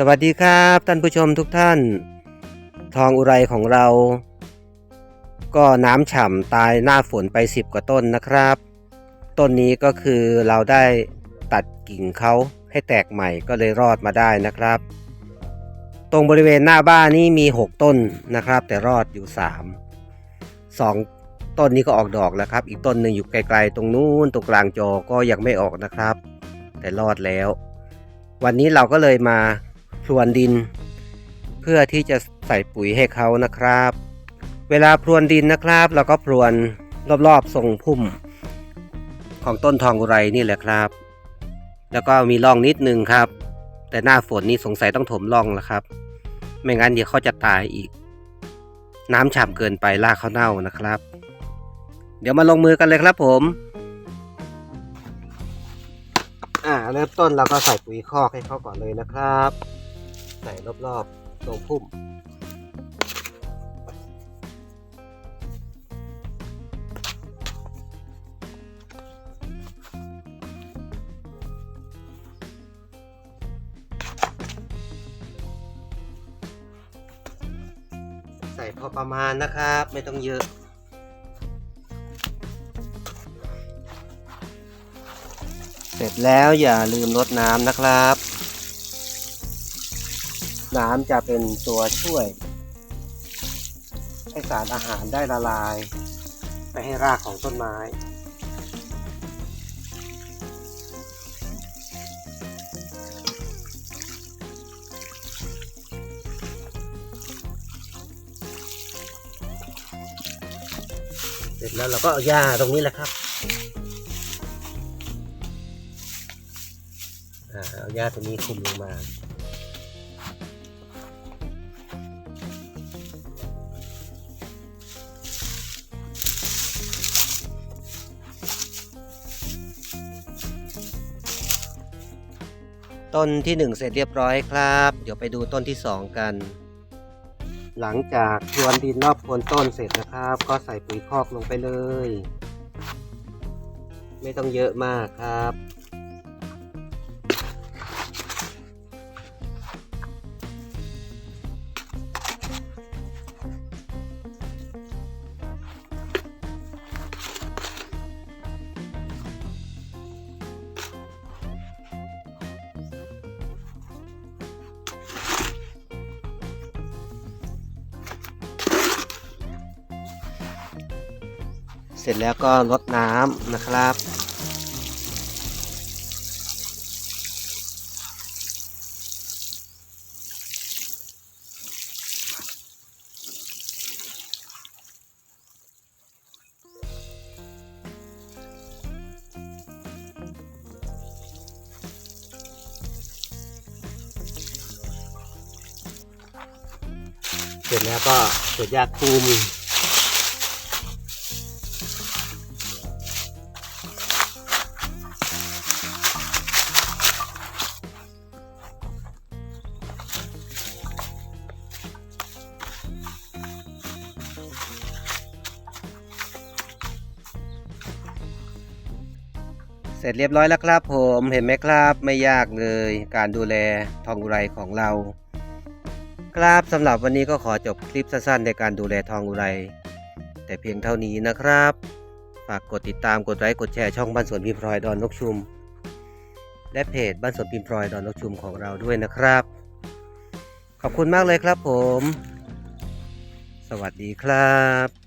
สวัสดีครับท่านผู้ชมทุกท่าน ทองอุไรของเรา ก็น้ำฉ่ำตายหน้าฝนไป10กว่าต้นนะครับ ต้นนี้ก็คือเราได้ตัดกิ่งเขาให้แตกใหม่ก็เลยรอดมาได้นะครับ ตรงบริเวณหน้าบ้านนี่มี 6 ต้นนะครับ แต่รอดอยู่ 3 2 ต้นนี้ก็ออกดอกแล้วครับ อีกต้นหนึ่งอยู่ไกลๆตรงนู้นตรงกลางจอก็ยังไม่ออกนะครับ แต่รอดแล้ว วันนี้เราก็เลยมา พรวนดิน เพื่อที่จะใส่ปุ๋ยให้เขานะครับ เวลาพรวนดินนะครับเราก็พรวนรอบๆทรงพุ่ม ของต้นทองอุไรนี่แหละครับ แล้วก็มีร่องนิดนึงครับ แต่หน้าฝนนี่สงสัยต้องถมร่องแล้วครับ ไม่งั้นเดี๋ยวเขาจะตายอีก น้ำฉ่ำเกินไปรากเขาเน่านะครับ เดี๋ยวมาลงมือกันเลยครับผมอ่าเริ่มต้นเราก็ใส่ปุ๋ยคอกให้เขาก่อนเลยนะครับ ส่รอบๆตรงพุ่ม ใส่พอประมาณนะครับ ไม่ต้องเยอะเสร็จแล้วอย่าลืมลดน้ำนะครับ น้ำจะเป็นตัวช่วย ให้สารอาหารได้ละลาย ไปให้รากของต้นไม้เสร็จแล้วเราก็เอาหญ้าตรงนี้แหละครับเอาหญ้าตัวนี้คุมลงมา ต้นที่หนึ่งเสร็จเรียบร้อยครับ เดี๋ยวไปดูต้นที่สองกัน หลังจากพรวนดินรอบโคนต้นเสร็จนะครับ ก็ใส่ปุ๋ยคอกลงไปเลย ไม่ต้องเยอะมากครับ สร็จแล้วก็ลดน้ำนะครับ เสร็จแล้วก็เสร็จยาคุม ร็จเรียบร้อยแล้วครับผมเห็นไหมครับไม่ยากเลย การดูแลทองอุไรของเรา ครับสำหรับวันนี้ก็ขอจบคลิปสั้นๆในการดูแลทองอุไร แต่เพียงเท่านี้นะครับ ฝากกดติดตามกดไลค์กดแชร์ช่องบ้านสวนพิมพ์พลอยดอนนกชุม และเพจบ้านสวนพิมพ์พลอยดอนนกชุมของเราด้วยนะครับ ขอบคุณมากเลยครับผม สวัสดีครับ